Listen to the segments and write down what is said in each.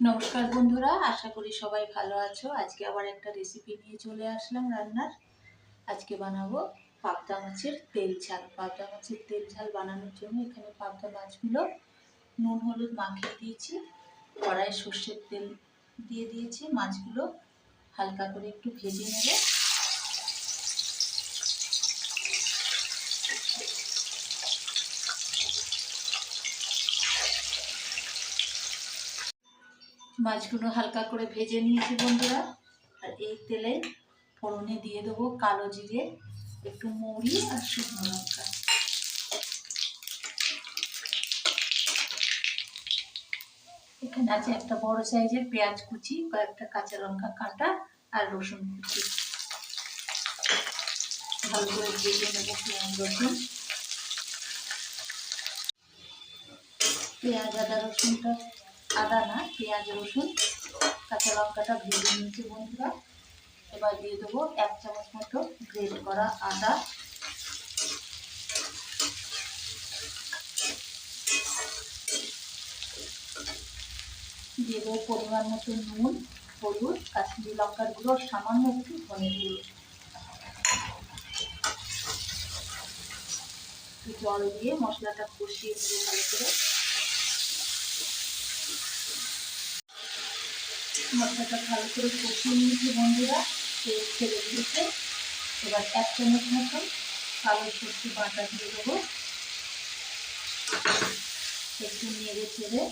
নমস্কার বন্ধুরা, আশা করি সবাই ভালো আছো। আজকে আবার একটা রেসিপি নিয়ে চলে আসলাম রান্নার। আজকে বানাবো পাবদা মাছের তেল ঝাল। পাবদা মাছের তেল ঝাল বানানোর জন্য এখানে পাবদা মাছগুলো নুন, হলুদ মাখিয়ে দিয়েছি। কড়াই সর্ষের তেল দিয়ে দিয়েছি। মাছগুলো হালকা করে একটু ভেজে নেবে। মাছগুলো হালকা করে ভেজে নিয়েছি বন্ধুরা। আর এই তেলে ফোড়নে দিয়ে দেবো কালো জিরে, একটু মৌরি আর শুকনো লঙ্কা। এখানে আছে একটা বড় সাইজের পেঁয়াজ কুচি, কয়েকটা কাঁচা লঙ্কা কাটা আর রসুন কুচি। ভালো করে ভেজে নেব পেঁয়াজ, রসুন। পেঁয়াজ, আদা, রসুনটা আদা না, পেঁয়াজ, রসুন, কাঁচা লঙ্কাটা ভেজে নিয়েছি বন্ধুরা। এবার দিয়ে দেবো এক চামচ মতো গ্রেট করা আদা। দিয়ে দেবো পরিমাণ মতো নুন, হলুদ, কাশ্মীরি লঙ্কার গুঁড়ো, সামান্য একটু ধনের গুঁড়ো। জল দিয়ে মশলাটা কষিয়ে নেব ভালো করে। মশলাটা ভালো করে কষিয়ে নিয়েছি বন্ধুরা তেল ছেড়ে দিয়েছে। এবার এক চামচ মতো কালো সর্ষে বাটা দিয়ে দেবো। একটু নেড়ে চেড়ে।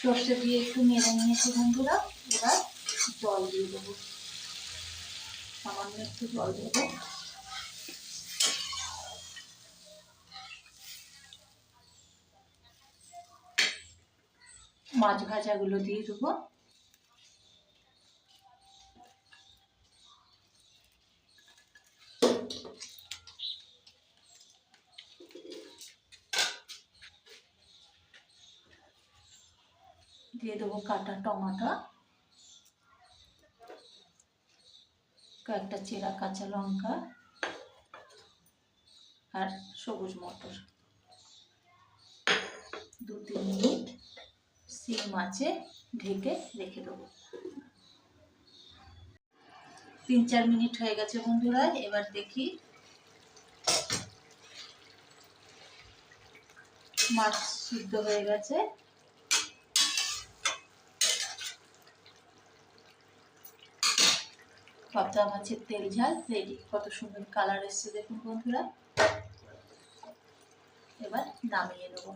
সর্ষে দিয়ে একটু নেড়ে নিয়েছি বন্ধুরা, এবার জল দিয়ে দেবো। সামান্য একটু জল দিয়ে দেবো। মাছ ভাজাগুলো দিয়ে দেবো। দিয়ে দেবো কাটা টমাটো। কয়েকটা চেরা কাঁচা লঙ্কা আর সবুজ মটর। দু তিন মিনিট। সিম আছে ঢেকে রেখে দেবো। তিন চার মিনিট হয়ে গেছে বন্ধুরা, এবার দেখি মাছ সিদ্ধ হয়ে গেছে। পাবদা মাছের তেল ঝাল রেডি কত সুন্দর কালার এসছে দেখুন বন্ধুরা। এবার নামিয়ে নেব।